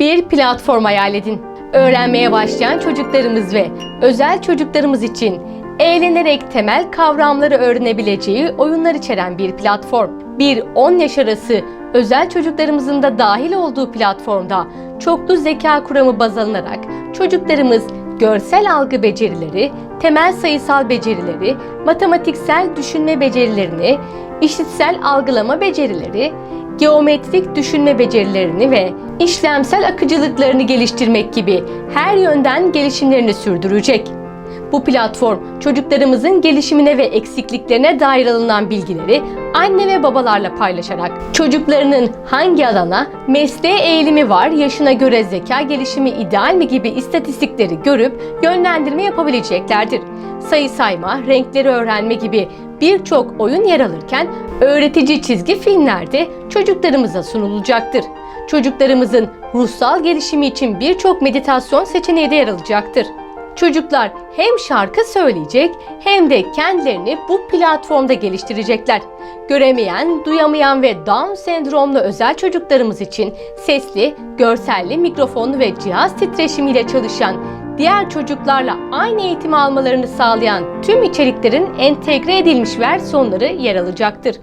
Bir platform hayal edin. Öğrenmeye başlayan çocuklarımız ve özel çocuklarımız için eğlenerek temel kavramları öğrenebileceği oyunlar içeren bir platform. Bir 10 yaş arası özel çocuklarımızın da dahil olduğu platformda çoklu zeka kuramı baz alınarak çocuklarımız görsel algı becerileri, temel sayısal becerileri, matematiksel düşünme becerilerini, işitsel algılama becerileri, geometrik düşünme becerilerini ve işlemsel akıcılıklarını geliştirmek gibi her yönden gelişimlerini sürdürecek. Bu platform çocuklarımızın gelişimine ve eksikliklerine dair alınan bilgileri anne ve babalarla paylaşarak çocuklarının hangi alana mesleğe eğilimi var, yaşına göre zeka gelişimi ideal mi gibi istatistikleri görüp yönlendirme yapabileceklerdir. Sayı sayma, renkleri öğrenme gibi birçok oyun yer alırken öğretici çizgi filmlerde çocuklarımıza sunulacaktır. Çocuklarımızın ruhsal gelişimi için birçok meditasyon seçeneği de yer alacaktır. Çocuklar hem şarkı söyleyecek hem de kendilerini bu platformda geliştirecekler. Göremeyen, duyamayan ve Down sendromlu özel çocuklarımız için sesli, görselli, mikrofonlu ve cihaz titreşimiyle çalışan diğer çocuklarla aynı eğitimi almalarını sağlayan tüm içeriklerin entegre edilmiş versiyonları yer alacaktır.